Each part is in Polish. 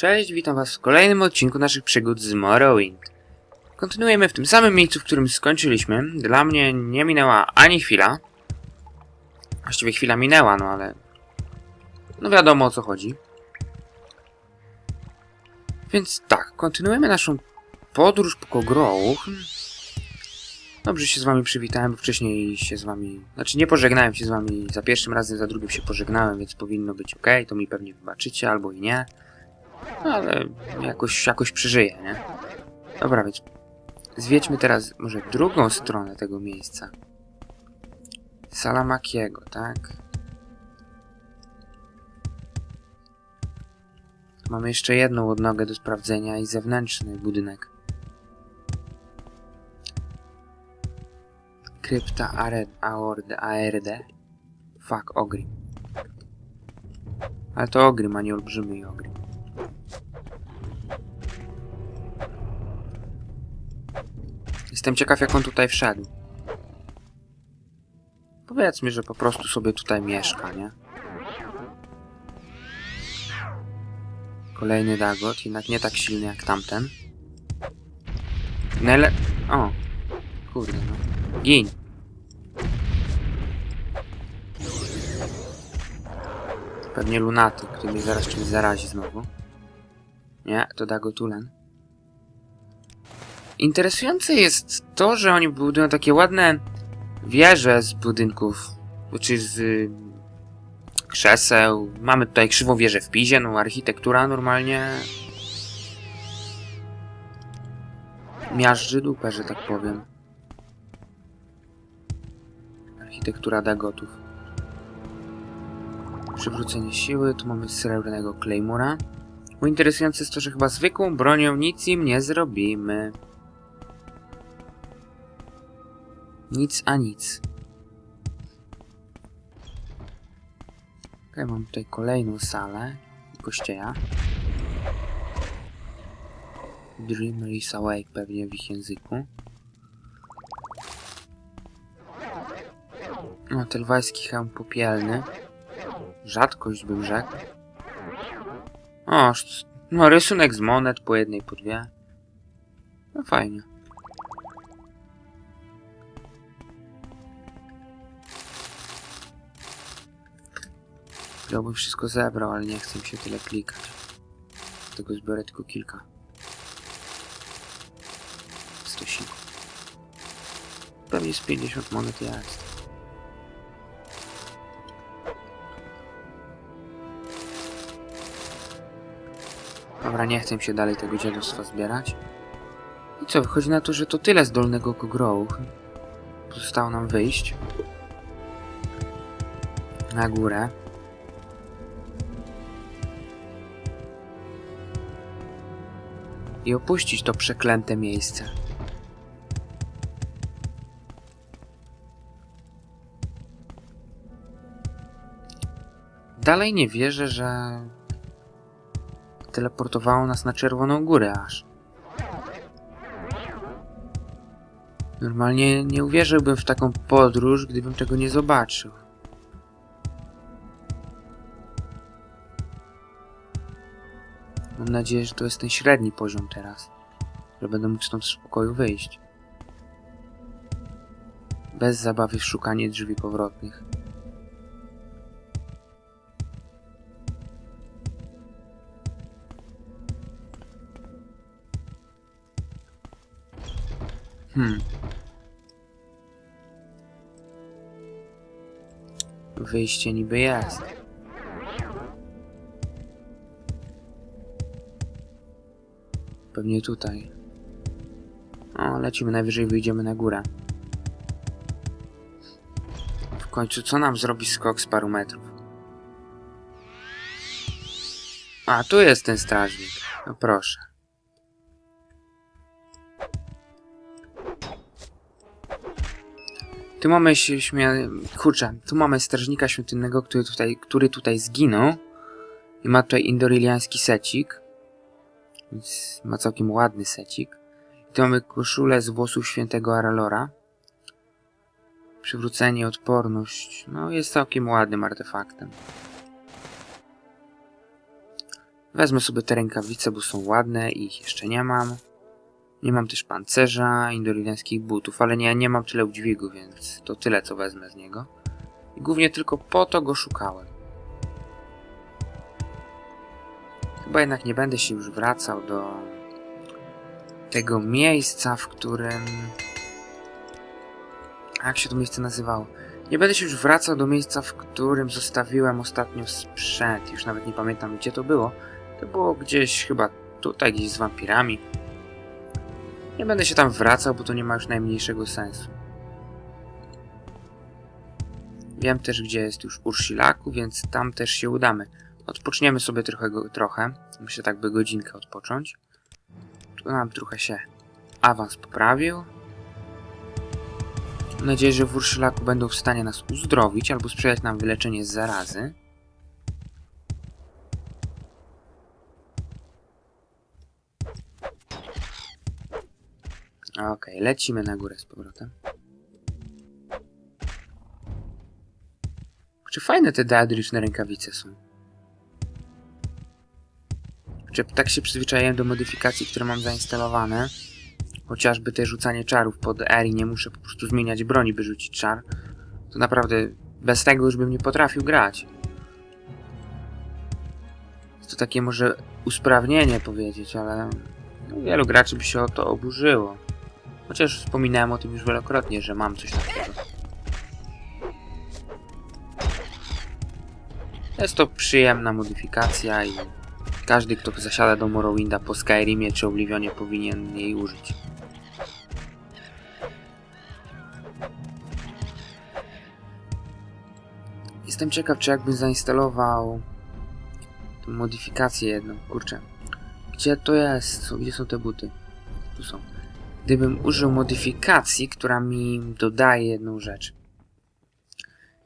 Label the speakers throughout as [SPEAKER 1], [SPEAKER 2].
[SPEAKER 1] Cześć, witam was w kolejnym odcinku naszych przygód z Morrowind. Kontynuujemy w tym samym miejscu, w którym skończyliśmy. Dla mnie nie minęła ani chwila. Właściwie chwila minęła, no ale... No wiadomo o co chodzi. Więc tak, kontynuujemy naszą podróż po Kogrołu. Hmm. Dobrze się z wami przywitałem, bo wcześniej się z wami... Znaczy nie pożegnałem się z wami za pierwszym razem, za drugim się pożegnałem, więc powinno być ok. To mi pewnie wybaczycie, albo i nie. No, ale jakoś, jakoś przeżyję, nie? Dobra, więc zwiedźmy teraz może drugą stronę tego miejsca. Sala Makiego, tak? Mamy jeszcze jedną odnogę do sprawdzenia i zewnętrzny budynek. Krypta Aord, ARD. Fuck, Ogrim. Ale to Ogrim, a nie olbrzymi Ogrim. Jestem ciekaw, jak on tutaj wszedł. Powiedzmy, że po prostu sobie tutaj mieszka, nie? Kolejny Dagot, jednak nie tak silny jak tamten. Nele... O! Kurde, no. Gin! Pewnie lunaty, który mnie zaraz czymś zarazi znowu. Nie, to Dagotulen. Interesujące jest to, że oni budują takie ładne wieże z budynków, czy z y, krzeseł. Mamy tutaj krzywą wieżę w Pizie, no architektura normalnie miażdży dupę, że tak powiem. Architektura Dagotów. Przywrócenie siły, tu mamy srebrnego Claymora. Interesujące jest to, że chyba zwykłą bronią nic im nie zrobimy. Nic a nic. Okej, mam tutaj kolejną salę kościeja. Dreamer is awake pewnie w ich języku. No, telwajski hełm popielny. Rzadkość bym rzekł. O, no rysunek z monet po jednej, po dwie. No fajnie. Ja bym wszystko zebrał, ale nie chcę się tyle klikać. Tego zbiorę tylko kilka. Stosików. Pewnie z 50 monet jest. Dobra, nie chcę się dalej tego dziadostwa zbierać. I co, wychodzi na to, że to tyle z dolnego kogrołu. Zostało nam wyjść. Na górę. I opuścić to przeklęte miejsce. Dalej nie wierzę, że teleportowało nas na Czerwoną Górę aż. Normalnie nie uwierzyłbym w taką podróż, gdybym tego nie zobaczył. Mam nadzieję, że to jest ten średni poziom teraz. Że będę mógł stąd w spokoju wyjść. Bez zabawy w szukanie drzwi powrotnych. Hmm. Wyjście niby jest. Pewnie tutaj. O, lecimy najwyżej, wyjdziemy na górę. W końcu, co nam zrobi skok z paru metrów? A, tu jest ten strażnik. No proszę. Tu mamy śmia... Kurczę, tu mamy strażnika świątynnego, który tutaj, który tutaj zginął. I ma tutaj indoryliański secik. Więc ma całkiem ładny secik. I tu mamy koszulę z włosów świętego Aralora. Przywrócenie, odporność. No, jest całkiem ładnym artefaktem. Wezmę sobie te rękawice, bo są ładne i ich jeszcze nie mam. Nie mam też pancerza, indoriańskich butów, ale nie, nie mam tyle udźwigu, więc to tyle, co wezmę z niego. I głównie tylko po to go szukałem. Chyba jednak nie będę się już wracał do tego miejsca, w którym... Jak się to miejsce nazywało? Nie będę się już wracał do miejsca, w którym zostawiłem ostatnio sprzęt. Już nawet nie pamiętam, gdzie to było. To było gdzieś chyba tutaj, gdzieś z wampirami. Nie będę się tam wracał, bo to nie ma już najmniejszego sensu. Wiem też, gdzie jest już Urshilaku, więc tam też się udamy. Odpoczniemy sobie trochę, trochę. Myślę tak, by godzinkę odpocząć. Tu nam trochę się awans poprawił. Mam nadzieję, że w Urshilaku będą w stanie nas uzdrowić albo sprzyjać nam wyleczenie z zarazy. Okej, lecimy na górę z powrotem. Czy fajne te deadryczne rękawice są? Czy tak się przyzwyczaiłem do modyfikacji, które mam zainstalowane? Chociażby te rzucanie czarów pod R i nie muszę po prostu zmieniać broni, by rzucić czar. To naprawdę bez tego już bym nie potrafił grać. Jest to takie może usprawnienie powiedzieć, ale no, wielu graczy by się o to oburzyło. Chociaż wspominałem o tym już wielokrotnie, że mam coś takiego. Jest to przyjemna modyfikacja i każdy, kto zasiada do Morrowinda po Skyrimie czy Oblivionie powinien jej użyć. Jestem ciekaw, czy jakbym zainstalował tą modyfikację jedną. Kurczę. Gdzie to jest? Gdzie są te buty? Tu są. Gdybym użył modyfikacji, która mi dodaje jedną rzecz.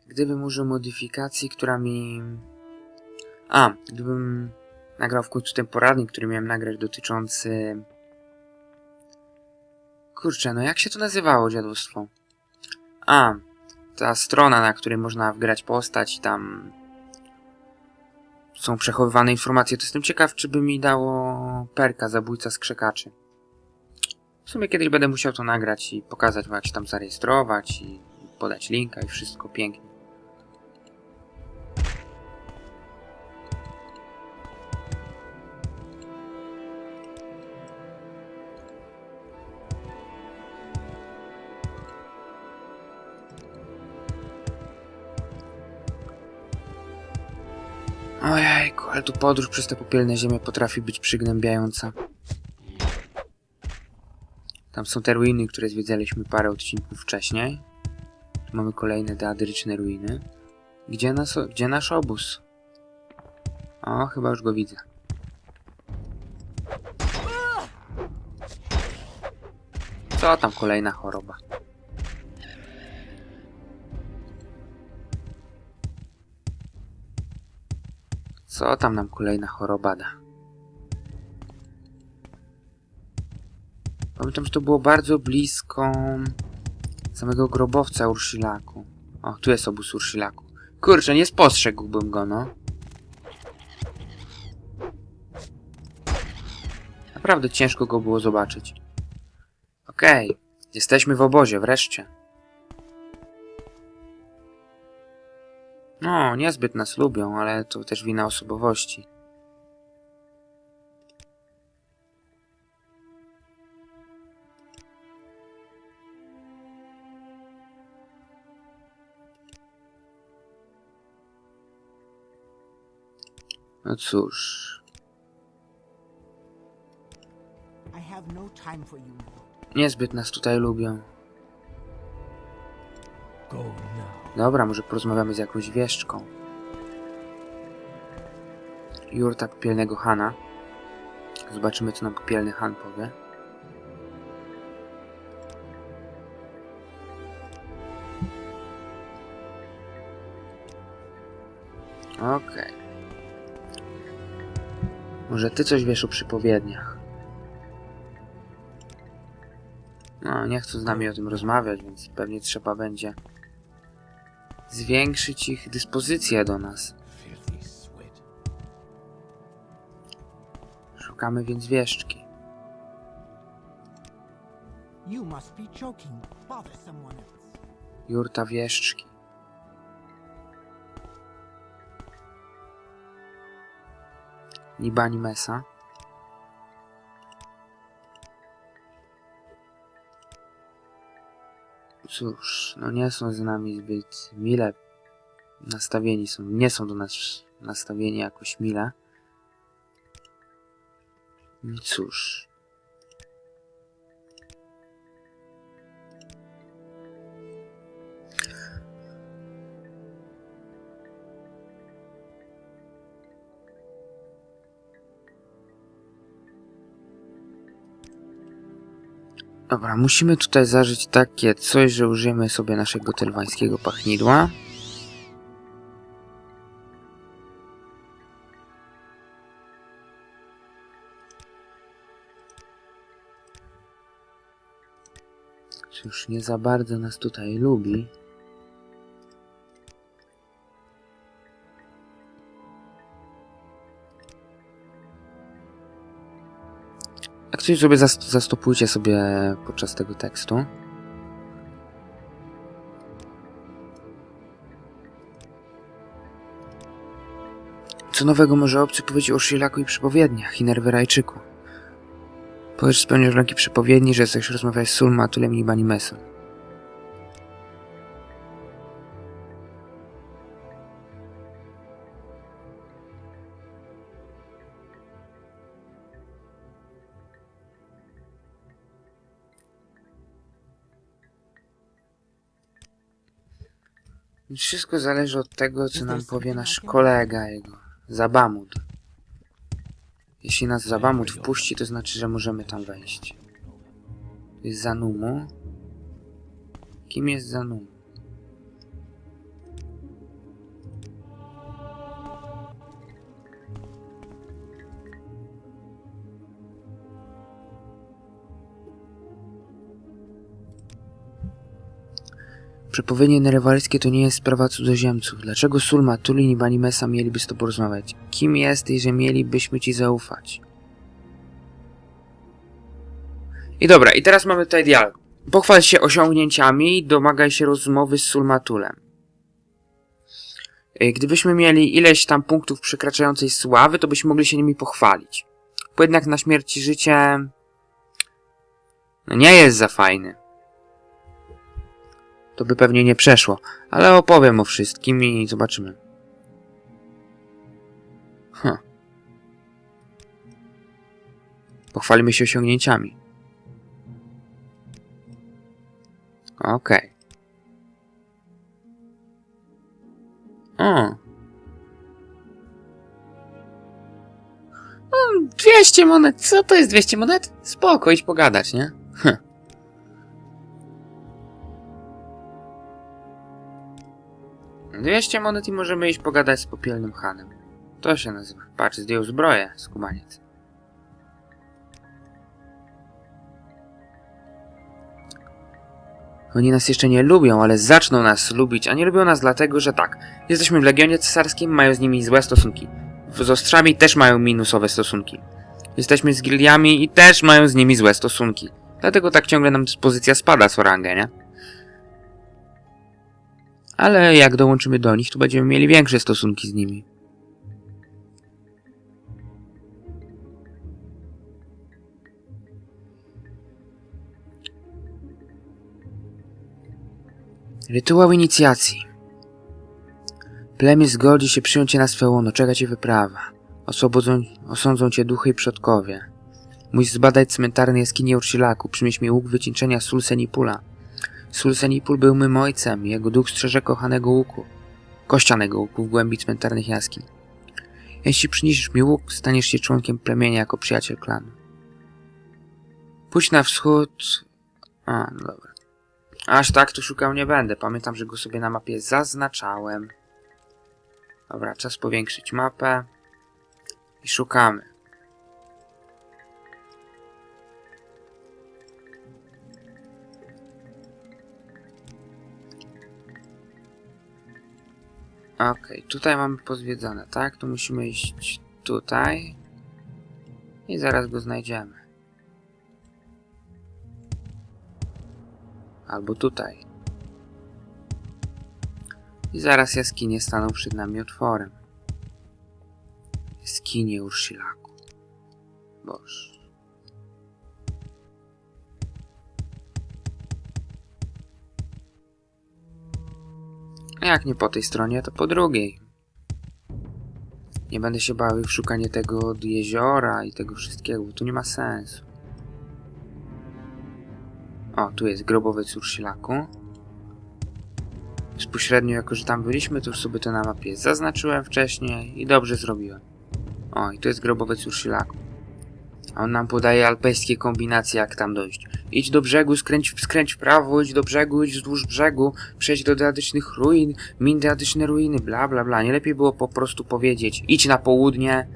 [SPEAKER 1] Gdybym użył modyfikacji, która mi... A, gdybym nagrał w końcu ten poradnik, który miałem nagrać dotyczący... Kurczę, no jak się to nazywało, dziadostwo? A, ta strona, na której można wgrać postać tam są przechowywane informacje, to jestem ciekaw, czy by mi dało perka zabójca skrzekaczy. W sumie kiedyś będę musiał to nagrać i pokazać, jak się tam zarejestrować i podać linka i wszystko pięknie. Ale tu podróż przez te popielne ziemię potrafi być przygnębiająca. Tam są te ruiny, które zwiedzaliśmy parę odcinków wcześniej. Tu mamy kolejne deadryczne ruiny. Gdzie, nas, gdzie nasz obóz? O, chyba już go widzę. Co tam kolejna choroba? Co tam nam kolejna choroba da? Pamiętam, że to było bardzo blisko samego grobowca Urshilaku. O, tu jest obóz Urshilaku. Kurczę, nie spostrzegłbym go, no. Naprawdę ciężko go było zobaczyć. Okej, jesteśmy w obozie, wreszcie. No, niezbyt nas lubią, ale to też wina osobowości. No cóż,
[SPEAKER 2] no
[SPEAKER 1] niezbyt nas tutaj lubią.
[SPEAKER 2] Go now.
[SPEAKER 1] Dobra, może porozmawiamy z jakąś wieszczką. Jurta Popielnego Hana. Zobaczymy, co nam Popielny Han powie. Okej. Może ty coś wiesz o przypowiedniach? No, nie chcą z nami o tym rozmawiać, więc pewnie trzeba będzie zwiększyć ich dyspozycję do nas. Szukamy więc wieszczki. Jurta wieszczki. Nibani Mesa. Cóż, no nie są z nami zbyt mile nastawieni są, nie są do nas nastawieni jakoś mile. I cóż. Dobra, musimy tutaj zażyć takie coś, że użyjemy sobie naszego telwańskiego pachnidła. Cóż, nie za bardzo nas tutaj lubi. Jak coś sobie zast- zastopujcie sobie podczas tego tekstu. Co nowego może obcy powiedzieć o Szylaku i przepowiedniach i Nerwyrajczyku? Powiedz spełniasz rąki przepowiedni, że chcesz rozmawiać z Sulma, Tulem i Banimesem. Wszystko zależy od tego, co nam powie nasz kolega jego, Zabamud. Jeśli nas Zabamud wpuści, to znaczy, że możemy tam wejść. To jest Zanumu. Kim jest Zanumu? Przepowiednie nerewalskie to nie jest sprawa cudzoziemców. Dlaczego Sulma, Tulin i Banimesa mieliby z tobą porozmawiać? Kim jesteś, że mielibyśmy ci zaufać? I dobra, i teraz mamy tutaj dialog. Pochwal się osiągnięciami i domagaj się rozmowy z Sulmatulem. Y, Gdybyśmy mieli ileś tam punktów przekraczającej sławy, to byśmy mogli się nimi pochwalić. Bo jednak na śmierć i życie... No nie jest za fajny to by pewnie nie przeszło, ale opowiem o wszystkim i zobaczymy. Hm. Pochwalimy się osiągnięciami. Okej. O. No, 200 monet. Co to jest 200 monet? Spoko, idź pogadać, nie? Hm. 200 monet i możemy iść pogadać z popielnym Hanem. To się nazywa. Patrz, zdjął zbroję, skubaniec. Oni nas jeszcze nie lubią, ale zaczną nas lubić, a nie lubią nas dlatego, że tak. Jesteśmy w Legionie Cesarskim, mają z nimi złe stosunki. Z Ostrzami też mają minusowe stosunki. Jesteśmy z gildiami i też mają z nimi złe stosunki. Dlatego tak ciągle nam dyspozycja spada co nie? Ale jak dołączymy do nich, to będziemy mieli większe stosunki z nimi. Rytuał inicjacji. Plemię zgodzi się przyjąć cię na swe łono, czeka cię wyprawa. Oswobodzą, osądzą cię duchy i przodkowie. Musisz zbadać cmentarne jaskinie Urszilaku, przynieś mi łuk wycieńczenia Sulsenipula. Sulsenipul był mym ojcem, jego duch strzeże kochanego łuku, kościanego łuku w głębi cmentarnych jaskiń. Jeśli przyniesiesz mi łuk, staniesz się członkiem plemienia jako przyjaciel klanu. Pójdź na wschód... A, no dobra. Aż tak tu szukał nie będę. Pamiętam, że go sobie na mapie zaznaczałem. Dobra, czas powiększyć mapę. I szukamy. Okej, tutaj mamy pozwiedzane, tak? Tu musimy iść tutaj. I zaraz go znajdziemy. Albo tutaj. I zaraz jaskinie staną przed nami otworem. Jaskinie Urszilaku. Boż. A Jak nie po tej stronie, to po drugiej. Nie będę się bawił w szukanie tego od jeziora i tego wszystkiego, bo tu nie ma sensu. O, tu jest grobowiec Urszilaku. Bezpośrednio, jako że tam byliśmy, to już sobie to na mapie zaznaczyłem wcześniej i dobrze zrobiłem. O, i to jest grobowiec Urszilaku. A on nam podaje alpejskie kombinacje, jak tam dojść. Idź do brzegu, skręć, skręć w prawo, idź do brzegu, idź wzdłuż brzegu, przejdź do deadycznych ruin, min deadyczne ruiny, bla bla bla. Nie lepiej było po prostu powiedzieć, idź na południe.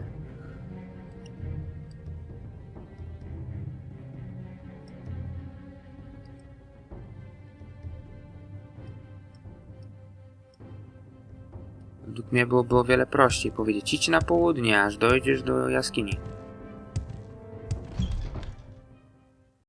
[SPEAKER 1] Według mnie byłoby o wiele prościej powiedzieć, idź na południe, aż dojdziesz do jaskini.